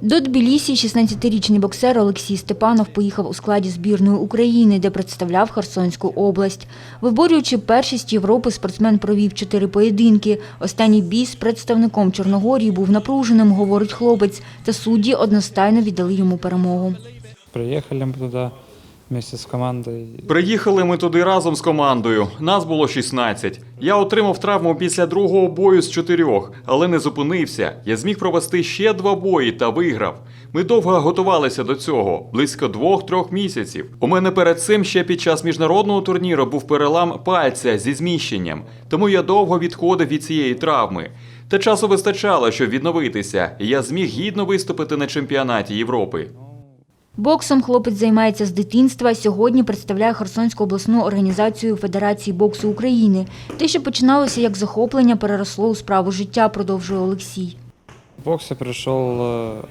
До Тбілісі 16-річний боксер Олексій Степанов поїхав у складі збірної України, де представляв Херсонську область. Виборюючи першість Європи, спортсмен провів чотири поєдинки. Останній бій з представником Чорногорії був напруженим, говорить хлопець, та судді одностайно віддали йому перемогу. Приїхали ми туда вместе с командой. Приїхали ми туди разом з командою. Нас було 16. Я отримав травму після другого бою з чотирьох, але не зупинився. Я зміг провести ще два бої та виграв. Ми довго готувалися до цього, близько двох-трьох місяців. У мене перед цим ще під час міжнародного турніру був перелам пальця зі зміщенням, тому я довго відходив від цієї травми. Та часу вистачало, щоб відновитися, і я зміг гідно виступити на чемпіонаті Європи. Боксом хлопець займається з дитинства. Сьогодні представляє Херсонську обласну організацію Федерації боксу України. Те, що починалося як захоплення, переросло у справу життя, продовжує Олексій. Бокс я пришел э, в 7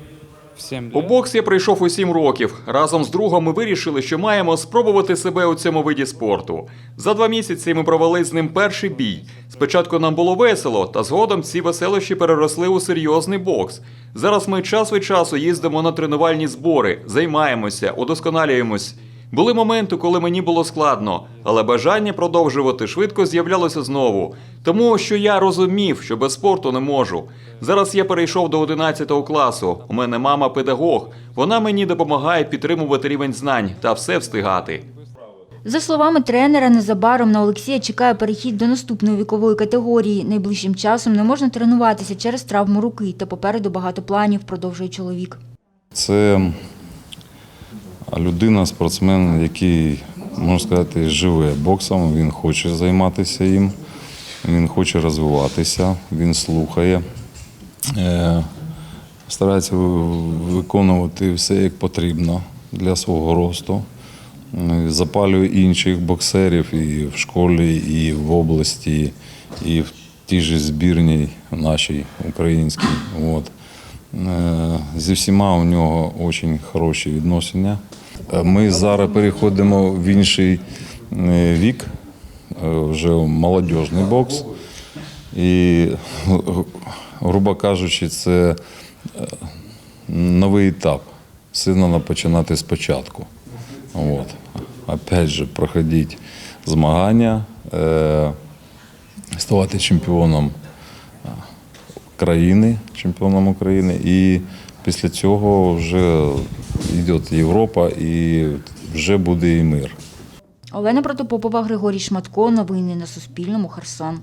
У бокс я прийшов у сім років. Разом з другом ми вирішили, що маємо спробувати себе у цьому виді спорту. За два місяці ми провели з ним перший бій. Спочатку нам було весело, та згодом ці веселощі переросли у серйозний бокс. Зараз ми час від часу їздимо на тренувальні збори, займаємося, удосконалюємось. Були моменти, коли мені було складно, але бажання продовжувати швидко з'являлося знову. Тому що я розумів, що без спорту не можу. Зараз я перейшов до 11 класу. У мене мама педагог. Вона мені допомагає підтримувати рівень знань та все встигати. За словами тренера, незабаром на Олексія чекає перехід до наступної вікової категорії. Найближчим часом не можна тренуватися через травму руки та попереду багато планів, продовжує чоловік. Це людина, спортсмен, який, можна сказати, живе боксом, він хоче займатися їм, він хоче розвиватися, він слухає, е, старається виконувати все як потрібно для свого росту. Е, Запалює інших боксерів і в школі, і в області, і в тій же збірній нашій українській. Е, Зі всіма у нього дуже хороші відносини. Е, Ми зараз переходимо в інший е, вік, вже молодіжний бокс. І, грубо кажучи, це новий етап. Все треба починати спочатку. От. Опять же, проходити змагання, ставати чемпіоном країни, чемпіоном України. І після цього вже йде Європа і вже буде і мир. Олена Протопопова, Григорій Шматко. Новини на Суспільному. Херсон.